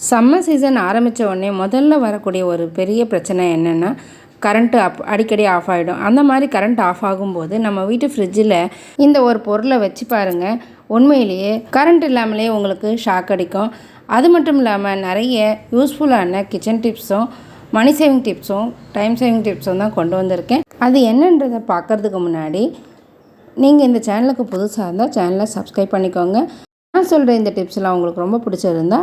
Summer season ஆரம்பித்த உடனே முதல்ல வரக்கூடிய ஒரு பெரிய பிரச்சனை என்னென்னா கரண்ட்டு அப் அடிக்கடி ஆஃப் ஆகிடும் அந்த மாதிரி கரண்ட் ஆஃப் ஆகும்போது நம்ம வீட்டு ஃப்ரிட்ஜில் இந்த ஒரு பொருளை வச்சு பாருங்கள் உண்மையிலேயே கரண்ட் இல்லாமலே உங்களுக்கு ஷாக் அடிக்கும். அது மட்டும் இல்லாமல் நிறைய யூஸ்ஃபுல்லான கிச்சன் டிப்ஸும் மணி சேவிங் டிப்ஸும் டைம் சேவிங் டிப்ஸும் தான் கொண்டு வந்திருக்கேன். அது என்னன்றதை பார்க்குறதுக்கு முன்னாடி நீங்கள் இந்த சேனலுக்கு புதுசாக இருந்தால் சேனலை சப்ஸ்கிரைப் பண்ணிக்கோங்க. நான் சொல்கிற இந்த டிப்ஸ்லாம் உங்களுக்கு ரொம்ப பிடிச்சிருந்தா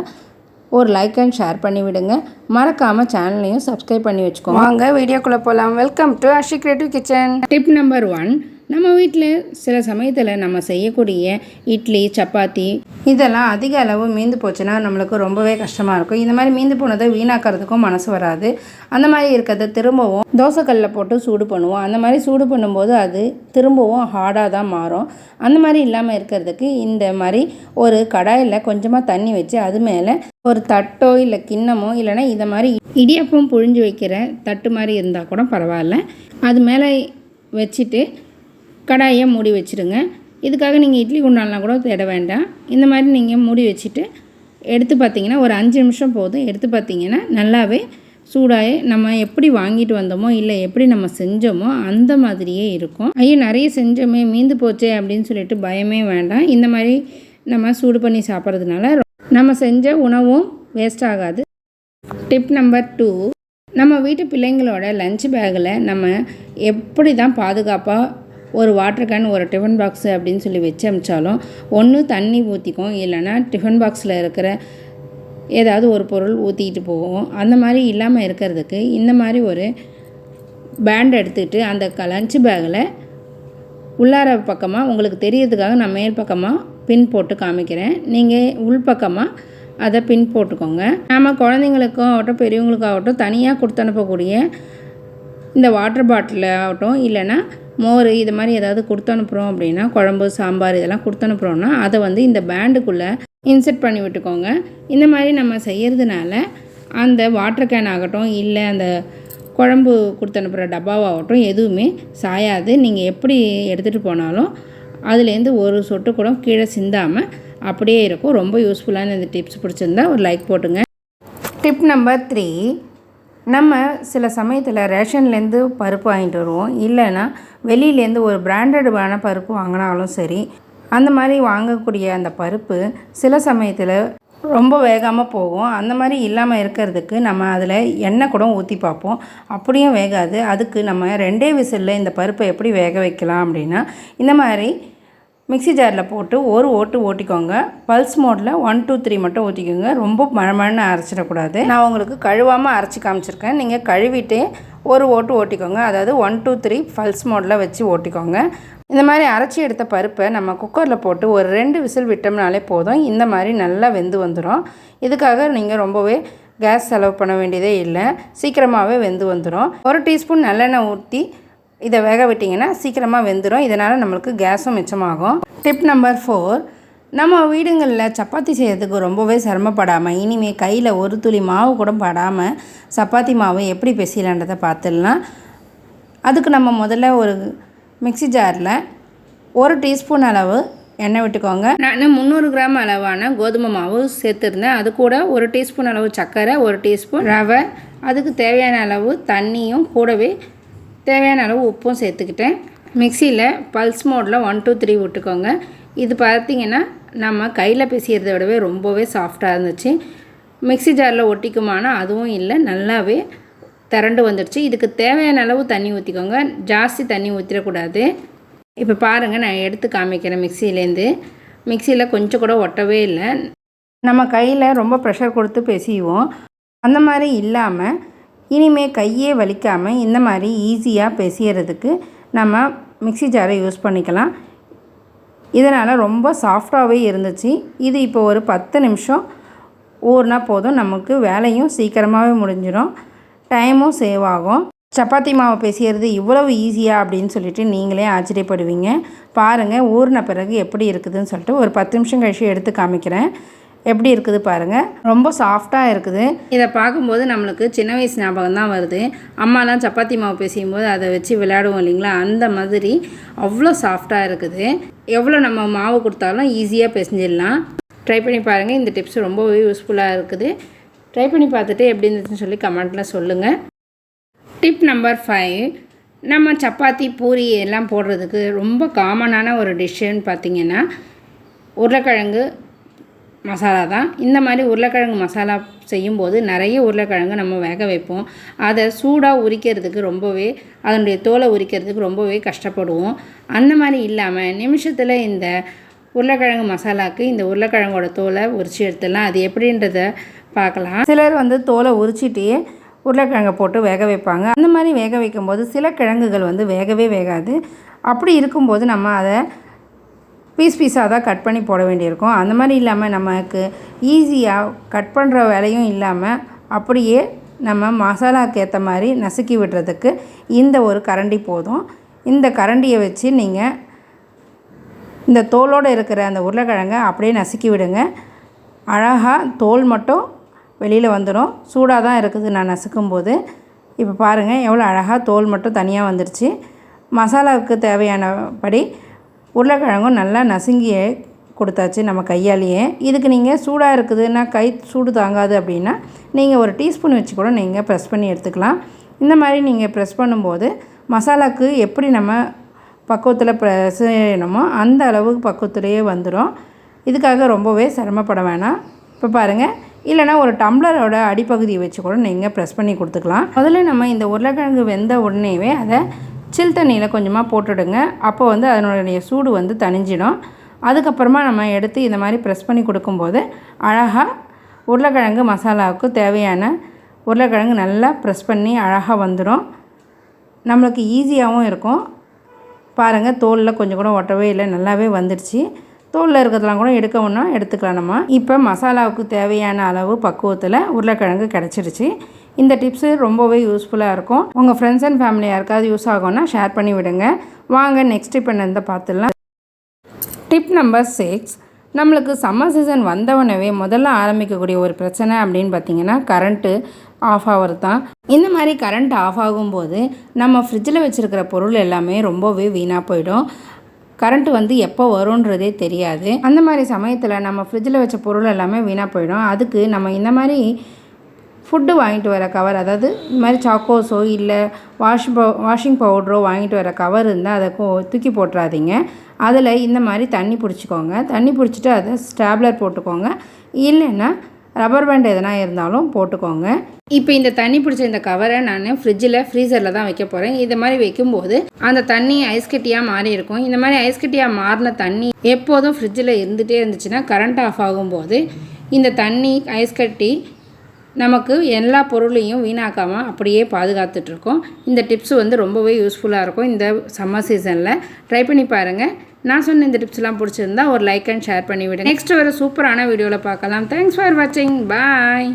ஒரு லைக் அண்ட் ஷேர் பண்ணி விடுங்க. மறக்காமல் சேனலையும் சப்ஸ்கிரைப் பண்ணி வச்சுக்கோங்க. வாங்க வீடியோக்குள்ளே போகலாம் welcome to Ashi creative kitchen tip number one நம்ம வீட்டில் சில சமயத்தில் நம்ம செய்யக்கூடிய இட்லி சப்பாத்தி இதெல்லாம் அதிக அளவு மீந்து போச்சுன்னா நம்மளுக்கு ரொம்பவே கஷ்டமாக இருக்கும். இந்த மாதிரி மீந்து போனதை வீணாக்கிறதுக்கும் மனசு வராது. அந்த மாதிரி இருக்கிறத திரும்பவும் தோசைக்கல்லில் போட்டு சூடு பண்ணுவோம். அந்த மாதிரி சூடு பண்ணும்போது அது திரும்பவும் ஹார்டாக தான் மாறும். அந்த மாதிரி இல்லாமல் இருக்கிறதுக்கு இந்த மாதிரி ஒரு கடாயில் கொஞ்சமாக தண்ணி வச்சு அது மேலே ஒரு தட்டோ இல்லை கிண்ணமோ இல்லைன்னா இதை மாதிரி இடியப்பம் புழிஞ்சு வைக்கிற தட்டு மாதிரி இருந்தால் கூட பரவாயில்ல. அது மேலே வச்சுட்டு கடாயை மூடி வச்சுருங்க. இதுக்காக நீங்கள் இட்லி குண்டாலாம் கூட தேட வேண்டாம். இந்த மாதிரி நீங்கள் மூடி வச்சுட்டு எடுத்து பார்த்தீங்கன்னா ஒரு அஞ்சு நிமிஷம் போதும். எடுத்து பார்த்தீங்கன்னா நல்லாவே சூடாகி நம்ம எப்படி வாங்கிட்டு வந்தோமோ இல்லை எப்படி நம்ம செஞ்சோமோ அந்த மாதிரியே இருக்கும். ஐயோ நிறைய செஞ்சோமே மீந்து போச்சே அப்படின்னு சொல்லிட்டு பயமே வேண்டாம். இந்த மாதிரி நம்ம சூடு பண்ணி சாப்பிட்றதுனால நம்ம செஞ்ச உணவும் வேஸ்ட் ஆகாது. டிப் நம்பர் டூ நம்ம வீட்டு பிள்ளைங்களோட லஞ்ச் பேக்கில் நம்ம எப்படி தான் பாதுகாப்பாக ஒரு வாட்டர் கேன் ஒரு டிஃபன் பாக்ஸு அப்படின்னு சொல்லி வச்சு அமிச்சாலும் ஒன்று தண்ணி ஊற்றிக்கும் இல்லைன்னா டிஃபன் பாக்ஸில் இருக்கிற ஏதாவது ஒரு பொருள் ஊற்றிக்கிட்டு போகும் அந்த மாதிரி இல்லாமல் இருக்கிறதுக்கு இந்த மாதிரி ஒரு பேண்ட் எடுத்துக்கிட்டு அந்த க லஞ்ச் பேக்கில் உள்ளார பக்கமாக உங்களுக்கு தெரியறதுக்காக நான் மேல் பக்கமாக பின் போட்டு காமிக்கிறேன். நீங்கள் உள் பக்கமாக அதை பின் போட்டுக்கோங்க. நாம் குழந்தைங்களுக்கும் ஆகட்டும் பெரியவங்களுக்காகட்டும் தனியாக கொடுத்து அனுப்பக்கூடிய இந்த வாட்டர் பாட்டில் ஆகட்டும் இல்லைன்னா மோர் இது மாதிரி ஏதாவது கொடுத்து அனுப்புகிறோம் அப்படின்னா குழம்பு சாம்பார் இதெல்லாம் கொடுத்து அனுப்புகிறோன்னா அதை வந்து இந்த பேண்டுக்குள்ளே இன்செர்ட் பண்ணி விட்டுக்கோங்க. இந்த மாதிரி நம்ம செய்கிறதுனால அந்த வாட்டர் கேன் ஆகட்டும் இல்லை அந்த குழம்பு கொடுத்து அனுப்புகிற டப்பாவாகட்டும் எதுவுமே சாயாது. நீங்கள் எப்படி எடுத்துகிட்டு போனாலும் அதுலேருந்து ஒரு சொட்டு கூட கீழே சிந்தாமல் அப்படியே இருக்கும். ரொம்ப யூஸ்ஃபுல்லான இந்த டிப்ஸ் பிடிச்சிருந்தா ஒரு லைக் போட்டுங்க. டிப் நம்பர் த்ரீ நம்ம சில சமயத்தில் ரேஷன்லேருந்து பருப்பு வாங்கிட்டு வருவோம். இல்லைன்னா வெளியிலேருந்து ஒரு பிராண்டடுமான பருப்பு வாங்கினாலும் சரி அந்த மாதிரி வாங்கக்கூடிய அந்த பருப்பு சில சமயத்தில் ரொம்ப வேகாமல் போகும். அந்த மாதிரி இல்லாமல் இருக்கிறதுக்கு நம்ம அதில் எண்ணெய் கூட ஊற்றி பார்ப்போம். அப்படியும் வேகாது. அதுக்கு நம்ம ரெண்டே விசிலில் இந்த பருப்பை எப்படி வேக வைக்கலாம் அப்படின்னா இந்த மாதிரி மிக்ஸி ஜாரில் போட்டு ஒரு ஓட்டு ஓட்டிக்கோங்க. பல்ஸ் மோடில் ஒன் டூ த்ரீ மட்டும் ஊற்றிக்கோங்க ரொம்ப மழமழன்னு அரைச்சிடக்கூடாது. நான் உங்களுக்கு கழுவாமல் அரைச்சி காமிச்சிருக்கேன். நீங்கள் கழுவிட்டு ஒரு ஓட்டு ஓட்டிக்கோங்க. அதாவது ஒன் டூ த்ரீ பல்ஸ் மோடில் வச்சு ஓட்டிக்கோங்க. இந்த மாதிரி அரைச்சி எடுத்த பருப்பை நம்ம குக்கரில் போட்டு ஒரு ரெண்டு விசில் விட்டோம்னாலே போதும். இந்த மாதிரி நல்லா வெந்து வந்துடும் இதுக்காக நீங்கள் ரொம்பவே கேஸ் செலவு பண்ண வேண்டியதே இல்லை. சீக்கிரமாகவே வெந்து வந்துடும் ஒரு டீஸ்பூன் நல்லெண்ணெய் ஊற்றி இதை வேக விட்டிங்கன்னா சீக்கிரமாக வெந்துடும் இதனால் நம்மளுக்கு கேஸும் மிச்சமாகும். டிப் நம்பர் ஃபோர் நம்ம வீடுங்களில் சப்பாத்தி செய்கிறதுக்கு ரொம்பவே சிரமப்படாமல் இனிமேல் கையில் ஒரு துளி மாவு கூட படாமல் சப்பாத்தி மாவு எப்படி பெசியலான்றதை பார்த்துடலாம். அதுக்கு நம்ம முதல்ல ஒரு மிக்ஸி ஜாரில் ஒரு டீஸ்பூன் அளவு எண்ணெய் விட்டுக்கோங்க. நான் முந்நூறு கிராம் அளவான கோதுமை மாவு சேர்த்துருந்தேன். அது கூட ஒரு டீஸ்பூன் அளவு சர்க்கரை ஒரு டீஸ்பூன் ரவை. அதுக்கு தேவையான அளவு தண்ணியும் கூடவே தேவையான அளவு உப்பும் சேர்த்துக்கிட்டேன். மிக்சியில் பல்ஸ் மோடில் ஒன் டூ த்ரீ விட்டுக்கோங்க. இது பார்த்திங்கன்னா நம்ம கையில் பிசிறத விடவே ரொம்பவே சாஃப்டாக இருந்துச்சு. மிக்ஸி ஜாரில் ஒட்டிக்குமானா அதுவும் இல்லை. நல்லாவே திரண்டு வந்துடுச்சு. இதுக்கு தேவையான அளவு தண்ணி ஊற்றிக்கோங்க ஜாஸ்தி தண்ணி ஊற்றிடக்கூடாது இப்போ பாருங்கள் நான் எடுத்து காமிக்கிறேன் மிக்சியிலேருந்து மிக்சியில் கொஞ்சம் கூட ஒட்டவே இல்லை. நம்ம கையில் ரொம்ப ப்ரெஷர் கொடுத்து பேசிவோம் அந்த மாதிரி இல்லாமல் இனிமே கையே வலிக்காமல் இந்த மாதிரி ஈஸியாக பிசையறதுக்கு நம்ம மிக்சி ஜாரை யூஸ் பண்ணிக்கலாம். இதனால் ரொம்ப சாஃப்டாகவே இருந்துச்சு. இது இப்போ ஒரு பத்து நிமிஷம் ஊறினா போதும். நமக்கு வேலையும் சீக்கிரமாகவே முடிஞ்சிடும். டைமும் சேவ் ஆகும் சப்பாத்தி மாவு பிசையிறது இவ்வளவு ஈஸியாக அப்படின்னு சொல்லிட்டு நீங்களே ஆச்சரியப்படுவீங்க. பாருங்கள் ஊறின பிறகு எப்படி இருக்குதுன்னு சொல்லிட்டு ஒரு பத்து நிமிஷம் கழிச்சு எடுத்து காமிக்கிறேன். எப்படி இருக்குது பாருங்கள் ரொம்ப சாஃப்டாக இருக்குது. இதை பார்க்கும்போது நம்மளுக்கு சின்ன வயசு ஞாபகம் தான் வருது. அம்மாலாம் சப்பாத்தி மாவு பேசியும் போது அதை வச்சு விளையாடுவோம் இல்லைங்களா? அந்த மாதிரி அவ்வளோ சாஃப்டாக இருக்குது. எவ்வளோ நம்ம மாவு கொடுத்தாலும் ஈஸியாக பிசைஞ்சிடலாம். ட்ரை பண்ணி பாருங்கள் இந்த டிப்ஸ் ரொம்பவே யூஸ்ஃபுல்லாக இருக்குது. ட்ரை பண்ணி பார்த்துட்டு எப்படி இருந்துச்சுன்னு சொல்லி கமெண்ட்டில் சொல்லுங்கள் டிப் நம்பர் ஃபைவ் நம்ம சப்பாத்தி பூரி எல்லாம் போடுறதுக்கு ரொம்ப காமனான ஒரு டிஷ்ஷுன்னு பார்த்திங்கன்னா உருளைக்கிழங்கு மசாலா தான். இந்த மாதிரி உருளைக்கிழங்கு மசாலா செய்யும்போது நிறைய உருளைக்கிழங்கு நம்ம வேக வைப்போம். அதை சூடாக உரிக்கிறதுக்கு ரொம்பவே அதனுடைய தோலை உரிக்கிறதுக்கு ரொம்பவே கஷ்டப்படுவோம். அந்த மாதிரி இல்லாமல் நிமிஷத்தில் இந்த உருளைக்கிழங்கு மசாலாவுக்கு இந்த உருளைக்கிழங்கோட தோலை உரிச்சு எடுத்துடலாம். அது எப்படின்றத பார்க்கலாம். சிலர் வந்து தோலை உரிச்சிட்டு உருளைக்கிழங்கை போட்டு வேக வைப்பாங்க. அந்த மாதிரி வேக வைக்கும்போது சில கிழங்குகள் வந்து வேகவே வேகாது. அப்படி இருக்கும்போது நம்ம அதை பீஸ் பீஸாக தான் கட் பண்ணி போட வேண்டியிருக்கும். அந்த மாதிரி இல்லாமல் நமக்கு ஈஸியாக கட் பண்ணுற வேலையும் இல்லாமல் அப்படியே நம்ம மசாலாவுக்கு ஏற்ற மாதிரி நசுக்கி விடுறதுக்கு இந்த ஒரு கரண்டி போதும். இந்த கரண்டியை வச்சு நீங்கள் இந்த தோலோடு இருக்கிற அந்த உருளைக்கிழங்கை அப்படியே நசுக்கி விடுங்க. அழகாக தோல் மட்டும் வெளியில் வந்துடும் சூடாக தான் இருக்குது. நான் நசுக்கும்போது. இப்போ பாருங்கள் எவ்வளோ அழகாக தோல் மட்டும் தனியாக வந்துருச்சு. மசாலாவுக்கு தேவையானபடி உருளைக்கிழங்கும் நல்லா நசுங்கியே கொடுத்தாச்சு நம்ம கையாலேயே. இதுக்கு நீங்கள் சூடாக இருக்குதுன்னா கை சூடு தாங்காது அப்படின்னா நீங்கள் ஒரு டீஸ்பூன் வச்சு கூட நீங்கள் ப்ரெஸ் பண்ணி எடுத்துக்கலாம். இந்த மாதிரி நீங்கள் ப்ரெஸ் பண்ணும்போது மசாலாவுக்கு எப்படி நம்ம பக்குவத்தில் ப்ரெஸ் செய்யணுமோ அந்த அளவுக்கு பக்குவத்திலேயே வந்துடும் இதுக்காக ரொம்பவே சிரமப்பட வேணாம். இப்போ பாருங்கள் இல்லைனா ஒரு டம்ளரோட அடிப்பகுதியை வச்சு கூட நீங்கள் ப்ரெஸ் பண்ணி கொடுத்துக்கலாம். முதல்ல நம்ம இந்த உருளைக்கிழங்கு வெந்த உடனேவே அதை சில் தண்ணியில் கொஞ்சமாக போட்டுடுங்க. அப்போ வந்து அதனுடைய சூடு வந்து தணிஞ்சிடும். அதுக்கப்புறமா நம்ம எடுத்து இந்த மாதிரி ப்ரெஸ் பண்ணி கொடுக்கும்போது அழகாக உருளைக்கிழங்கு மசாலாவுக்கு தேவையான உருளைக்கிழங்கு நல்லா ப்ரெஸ் பண்ணி அழகாக வந்துடும். நம்மளுக்கு ஈஸியாகவும் இருக்கும். பாருங்கள் தோலில் கொஞ்சம் கூட ஒட்டவே இல்லை நல்லாவே வந்துடுச்சு. தோலில் இருக்கிறதெல்லாம் கூட எடுக்கணும்னா எடுத்துக்கலாம் நம்ம. இப்போ மசாலாவுக்கு தேவையான அளவு பக்குவத்தில் உருளைக்கிழங்கு கிடச்சிருச்சு. இந்த டிப்ஸு ரொம்பவே யூஸ்ஃபுல்லாக இருக்கும். உங்கள் ஃப்ரெண்ட்ஸ் அண்ட் ஃபேமிலி யாருக்காவது யூஸ் ஆகும்னா ஷேர் பண்ணி விடுங்க. வாங்க நெக்ஸ்ட் டிப் என்னன்னு பார்த்துடலாம். டிப் நம்பர் சிக்ஸ் நம்மளுக்கு சம்மர் சீசன் வந்தவனவே முதல்ல ஆரம்பிக்கக்கூடிய ஒரு பிரச்சனை அப்படின்னு பார்த்தீங்கன்னா கரண்ட்டு ஆஃப் ஆகிறது தான். இந்த மாதிரி கரண்ட் ஆஃப் ஆகும்போது நம்ம ஃப்ரிட்ஜில் வச்சுருக்கிற பொருள் எல்லாமே ரொம்பவே வீணாக போயிடும். கரண்ட் வந்து எப்போ வரும்ன்றதே தெரியாது. அந்த மாதிரி சமயத்தில் நம்ம ஃப்ரிட்ஜில் வச்ச பொருள் எல்லாமே வீணாக போயிடும். அதுக்கு நம்ம இந்த மாதிரி ஃபுட்டு வாங்கிட்டு வர கவர் அதாவது இந்த மாதிரி சாக்கோஸோ இல்லை வாஷ் பவு வாஷிங் பவுட்ரோ வாங்கிட்டு வர கவர் இருந்தால் அதை தூக்கி போட்டுறாதீங்க. அதில் இந்த மாதிரி தண்ணி பிடிச்சிக்கோங்க. தண்ணி பிடிச்சிட்டு அதை ஸ்டாப்லர் போட்டுக்கோங்க. இல்லைன்னா ரப்பர் பேண்ட் எதனா இருந்தாலும் போட்டுக்கோங்க. இப்போ இந்த தண்ணி பிடிச்ச இந்த கவரை நான் ஃப்ரிட்ஜில் ஃப்ரீசரில் தான் வைக்க போகிறேன் இது மாதிரி வைக்கும்போது அந்த தண்ணி ஐஸ் கட்டியாக மாறி இருக்கும். இந்த மாதிரி ஐஸ் கட்டியாக மாறின தண்ணி எப்போதும் ஃப்ரிட்ஜில் இருந்துகிட்டே இருந்துச்சுன்னா கரண்ட் ஆஃப் ஆகும்போது இந்த தண்ணி ஐஸ் கட்டி நமக்கு எல்லா பொருளையும் வீணாக்காமல் அப்படியே பாதுகாத்துட்ருக்கோம் இந்த டிப்ஸ் வந்து ரொம்பவே யூஸ்ஃபுல்லாக இருக்கும். இந்த சம்மர் சீசனில் ட்ரை பண்ணி பாருங்கள் நான் சொன்ன இந்த டிப்ஸ்லாம் பிடிச்சிருந்தா ஒரு லைக் அண்ட் ஷேர் பண்ணிவிடுங்க நெக்ஸ்ட் ஒரு சூப்பரான வீடியோவில் பார்க்கலாம். தேங்க்ஸ் ஃபார் வாட்சிங் பாய்